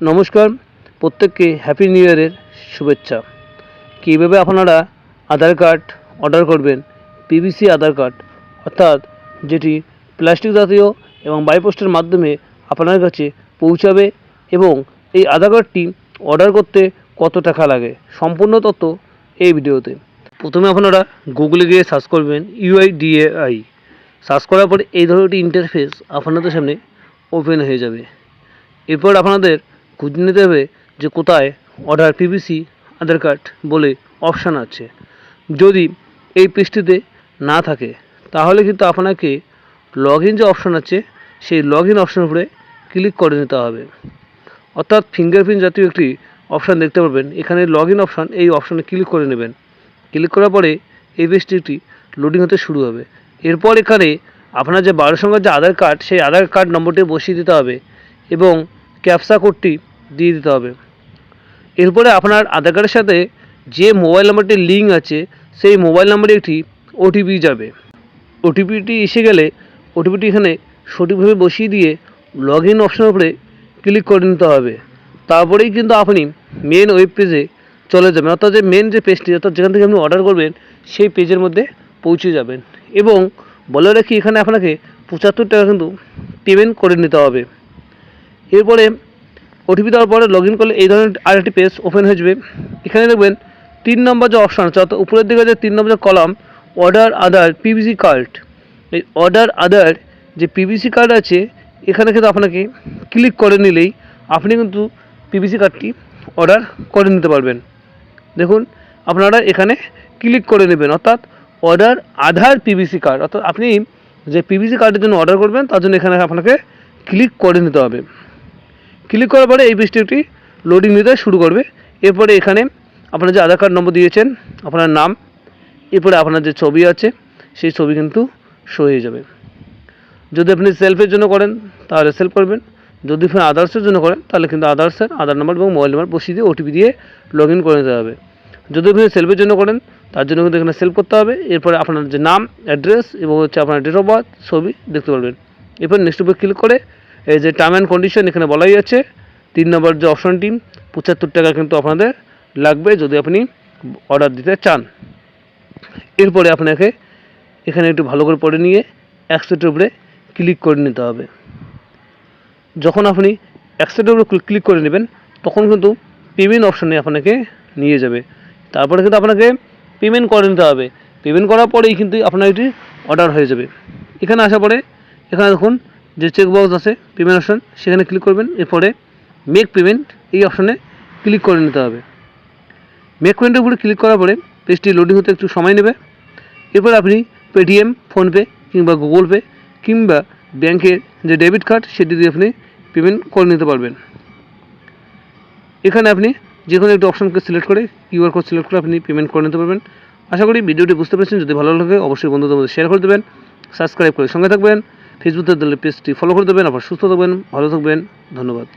নমস্কার, প্রত্যেককে happy new ইয়ারের শুভেচ্ছা। কীভাবে আপনারা আধার কার্ড অর্ডার করবেন পিভিসি আধার কার্ড, অর্থাৎ যেটি প্লাস্টিক জাতীয় এবং বাইপোস্টের মাধ্যমে আপনার কাছে পৌঁছাবে এবং এই আধার কার্ডটি অর্ডার করতে কত টাকা লাগে, সম্পূর্ণ তথ্য এই ভিডিওতে। প্রথমে আপনারা গুগলে গিয়ে সার্চ করবেন ইউআইডিএআই সার্চ করার পরে এই ধরনের ইন্টারফেস আপনাদের সামনে ওপেন হয়ে যাবে। এরপর আপনাদের খুঁজে নিতে হবে যে কোথায় অর্ডার পিভিসি আধার কার্ড বলে অপশান আছে। যদি এই পৃষ্ঠটিতে না থাকে, তাহলে কিন্তু আপনাকে লগ ইন যে অপশান আছে, সেই লগ ইন অপশানের উপরে ক্লিক করে নিতে হবে। অর্থাৎ ফিঙ্গারপ্রিন্ট জাতীয় একটি অপশান দেখতে পারবেন। এখানে লগ ইন অপশান এই অপশানে ক্লিক করে নেবেন। ক্লিক করার পরে এই পেজটি লোডিং হতে শুরু হবে। এরপর এখানে আপনার যে বারো সংখ্যার যে আধার কার্ড সেই আধার কার্ড নম্বরটি বসিয়ে দিতে হবে এবং ক্যাপসা কোডটি দিয়ে দিতে হবে। এরপরে আপনার আধার কার্ডের সাথে যে মোবাইল নাম্বারটি লিঙ্ক আছে, সেই মোবাইল নাম্বারে একটি ওটিপি যাবে। ওটিপিটি এসে গেলে ওটিপিটি এখানে সঠিকভাবে বসিয়ে দিয়ে লগ ইন অপশানের উপরে ক্লিক করে নিতে হবে। তারপরেই কিন্তু আপনি মেন ওয়েব পেজে চলে যাবেন। অর্থাৎ যে মেন যে পেজটি অর্থাৎ যেখান থেকে আপনি অর্ডার করবেন, সেই পেজের মধ্যে পৌঁছে যাবেন। এবং বলে রাখি, এখানে আপনাকে পঁচাত্তর টাকা কিন্তু পেমেন্ট করে নিতে হবে। এরপরে ওটিপি দেওয়ার পরে লগ ইন করলে এই ধরনের আরেকটি পেজ ওপেন হয়ে যাবে। এখানে দেখবেন, তিন নম্বর যে অপশান আছে, অর্থাৎ উপরের দিকে যে তিন নম্বর column order Aadhaar PVC card এই অর্ডার আদার যে পিভিসি কার্ড আছে, এখানে কিন্তু আপনাকে ক্লিক করে নিলেই আপনি কিন্তু পিভিসি কার্ডটি অর্ডার করে নিতে পারবেন। দেখুন, আপনারা এখানে ক্লিক করে নেবেন, অর্থাৎ অর্ডার আধার পিভিসি কার্ড অর্থাৎ আপনি যে পিভিসি কার্ডের জন্য অর্ডার করবেন, তার জন্য এখানে আপনাকে ক্লিক করে নিতে হবে। ক্লিক করার পরে এই পেজটি লোডিং নিতে শুরু করবে। এরপরে এখানে আপনার যে আধার কার্ড নম্বর দিয়েছেন, আপনার নাম, এরপরে আপনার যে ছবি আছে, সেই ছবি কিন্তু শো হয়ে যাবে। যদি আপনি সেলফের জন্য করেন, তাহলে সেলফ করবেন। যদি আপনি আদার্সের জন্য করেন, তাহলে কিন্তু আদার্সের আধার নাম্বার এবং মোবাইল নাম্বার বসিয়ে দিয়ে ওটিপি দিয়ে লগ ইন করে নিতে হবে। যদি আপনি সেলফের জন্য করেন, তার জন্য কিন্তু এখানে সেলফ করতে হবে। এরপরে আপনার যে নাম অ্যাড্রেস এবং হচ্ছে আপনার ডেট অফ বার্থ ছবি দেখতে পারবেন। এরপর নেক্সট উপরে ক্লিক করে এই যে টার্ম অ্যান্ড কন্ডিশন এখানে বলাই আছে, তিন নম্বর যে অপশনটি পঁচাত্তর টাকা কিন্তু আপনাদের লাগবে যদি আপনি অর্ডার দিতে চান। এরপরে আপনাকে এখানে একটু ভালো করে পড়ে নিয়ে অ্যাকসেপ্টের উপরে ক্লিক করে নিতে হবে। যখন আপনি অ্যাকসেপ্টের উপরে ক্লিক করে নেবেন, তখন কিন্তু পেমেন্ট অপশানে আপনাকে নিয়ে যাবে। তারপরে কিন্তু আপনাকে পেমেন্ট করে নিতে হবে। পেমেন্ট করার পরেই কিন্তু আপনার এটি অর্ডার হয়ে যাবে। এখানে আসার পরে, এখানে দেখুন যে চেক বক্স আছে পেমেন্ট অপশান সেখানে ক্লিক করবেন, এরপরে মেক পেমেন্ট এই অপশানে ক্লিক করে নিতে হবে। মেক পেমেন্টের উপরে ক্লিক করার পরে পেজটি লোডিং হতে একটু সময় নেবে। এরপর আপনি পেটিএম ফোনপে কিংবা গুগল পে কিংবা ব্যাংকের যে ডেবিট কার্ড সেটি দিয়ে আপনি পেমেন্ট করে নিতে পারবেন। এখানে আপনি যে কোনো একটি অপশনকে সিলেক্ট করে কিউআর কোড সিলেক্ট করে আপনি পেমেন্ট করে নিতে পারবেন। আশা করি ভিডিওটি বুঝতে পেরেছেন। যদি ভালো লাগে, অবশ্যই বন্ধুদের মধ্যে শেয়ার করে দেবেন। সাবস্ক্রাইব করে সঙ্গে থাকবেন। ফেসবুকের পেজটি ফলো করে দেবেন আবার সুস্থ থাকবেন ভালো থাকবেন ধন্যবাদ।